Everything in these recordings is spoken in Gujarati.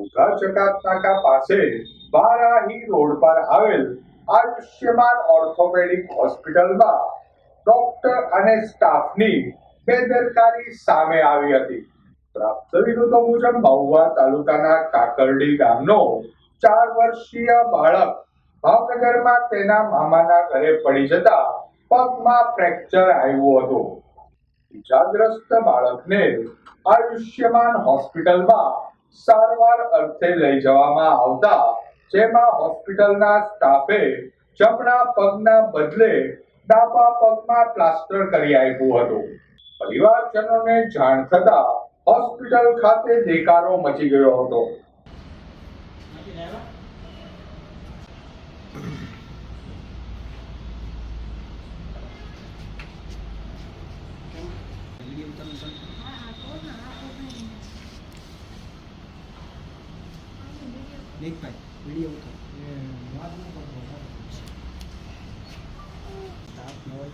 ઘોઘા પાસે બારાહી રોડ પર આવેલ આયુષ્યમાન ઓર્થોપેડિક હોસ્પિટલમાં ડોક્ટર અને સ્ટાફની બેદરકારી સામે આવી હતી. પ્રાપ્ત વિગતો મુજબ મહુવા તાલુકાના કાકરડી ગામનો ચાર વર્ષીય બાળક ભાવનગરમાં તેના મામાના ઘરે પડી જતા પગમાં ફ્રેક્ચર આવ્યું હતું. ઇજાગ્રસ્ત બાળકને આયુષ્યમાન હોસ્પિટલમાં સારવાર અર્થે લઈ જવામાં આવતા, જેમાં હોસ્પિટલના સ્ટાફે જમણા પગના બદલે ડાબા પગમાં પ્લાસ્ટર કરી આપ્યું હતું. પરિવારજનોને જાણ થતા હોસ્પિટલ ખાતે દેકારો મચી ગયો હતો. Thank વીડિયો સ્ટાફ ન હોય.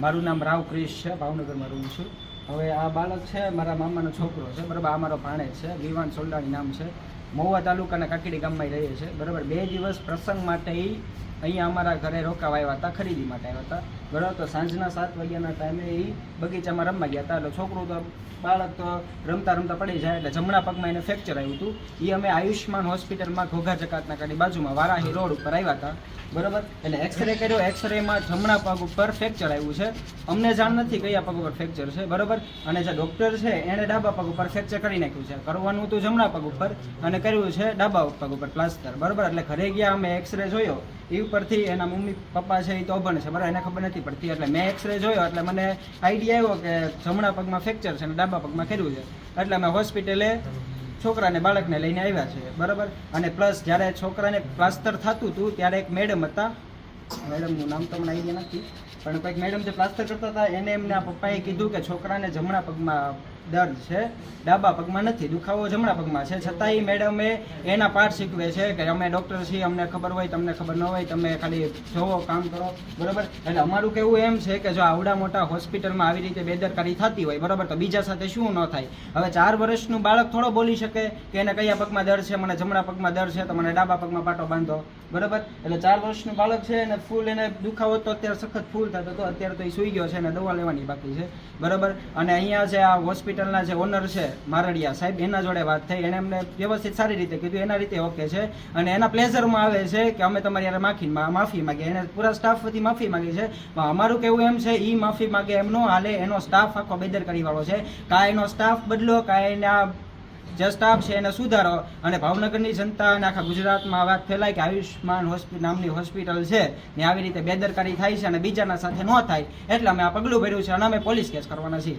મારું નામ રાવ ક્રિશ છે. ભાવનગરમાં રહું છું. હવે આ બાળક છે, મારા મામાનો છોકરો છે, બરાબર, આ મારો ભાણેજ છે વિવાન સોલડાણી નામ છે. મહુવા તાલુકાના કાકડી ગામમાં રહીએ છીએ બરાબર? બે દિવસ પ્રસંગ માટે અહીંયા અમારા ઘરે રોકાવા આવ્યા હતા, ખરીદી માટે આવ્યા હતા. બરાબર? તો સાંજના સાત વાગ્યાના ટાઈમે એ બગીચામાં રમવા ગયા હતા. એટલે છોકરું તો બાળક તો રમતા રમતા પડી જાય એટલે જમણા પગમાં એને ફ્રેક્ચર આવ્યું હતું. એ અમે આયુષ્માન હોસ્પિટલમાં ઘોઘા જકાતના કાઢી બાજુમાં વારાહી રોડ ઉપર આવ્યા હતા. બરાબર? એટલે એક્સરે કર્યો. એક્સરેમાં જમણા પગ ઉપર ફ્રેક્ચર આવ્યું છે. અમને જાણ નથી કયા પગ ઉપર ફ્રેક્ચર છે. બરાબર? અને જે ડૉક્ટર છે એણે ડાબા પગ ઉપર ફ્રેક્ચર કરી નાખ્યું છે. કરવાનું હતું જમણા પગ ઉપર. અને કર્યું છે ડાબા પગ ઉપર પ્લાસ્ટર. બરાબર? એટલે ઘરે ગયા, અમે એક્સરે જોયો. એ ઉપરથી એના મમ્મી પપ્પા છે એ તો અભણ છે. બરાબર? એને ખબર નથી પડતી. એટલે મેં એક્સરે જોયો. એટલે મને આઈડિયા આવ્યો કે જમણા પગમાં ફ્રેક્ચર છે અને ડાબા પગમાં કર્યું છે. એટલે અમે હોસ્પિટલે છોકરાને બાળકને લઈને આવ્યા છે. બરાબર? અને પ્લસ જ્યારે છોકરાને પ્લાસ્ટર થતું હતું ત્યારે એક મેડમ હતા. મેડમનું નામ તો મને આઈડિયા નથી. પણ કંઈક મેડમ જે પ્લાસ્ટર કરતા હતા, એને એમના પપ્પાએ કીધું કે છોકરાને જમણા પગમાં દર્દ છે. ડાબા પગમાં નથી, દુખાવો જમણા પગમાં છે. છતાંય મેડમે એના પાઠ શીખવે છે કે અમે ડૉક્ટર છીએ, અમને ખબર હોય, તમને ખબર ન હોય, તમે ખાલી જોવો, કામ કરો, બરાબર? એટલે અમારું કેવું એમ છે કે જો આવડા મોટા હોસ્પિટલમાં આવી રીતે બેદરકારી થતી હોય, બરાબર? તો બીજા સાથે શું ન થાય? હવે ચાર વર્ષનું બાળક થોડો બોલી શકે કે એને કયા પગમાં દર્દ છે, મને જમણા પગમાં દર્દ છે, તો મને ડાબા પગમાં પાટો બાંધો. બરાબર? એટલે ચાર વર્ષનું બાળક છે અને ફૂલ એને દુખાવો તો અત્યારે સખત ફૂલ થતો તો અત્યારે તો એ સૂઈ ગયો છે અને દવા લેવાની બાકી છે. બરાબર? અને અહીંયા જે આ હોસ્પિટલના જે ઓનર છે, મારડિયા સાહેબ, એના જોડે વાત થઈ. એણે અમને વ્યવસ્થિત સારી રીતે કીધું. એના રીતે ઓકે છે. અને એના પ્લેઝરમાં આવે છે કે અમે તમારી યારે માફી માફી માગીએ. એને પૂરા સ્ટાફથી માફી માગી છે. અમારું કેવું એમ છે એ માફી માગે એમ નો હાલે. એનો સ્ટાફ આખો બેદરકારીવાળો છે. કાંઈ એનો સ્ટાફ બદલો, કાંઈ એના જે સ્ટાફ છે એને સુધારો. અને ભાવનગરની જનતા અને આખા ગુજરાતમાં વાત ફેલાય કે આયુષ્માન હોસ્પિટલ નામની હોસ્પિટલ છે, ને આવી રીતે બેદરકારી થાય છે અને બીજાના સાથે ન થાય, એટલે અમે આ પગલું ભર્યું છે અને અમે પોલીસ કેસ કરવાના છીએ.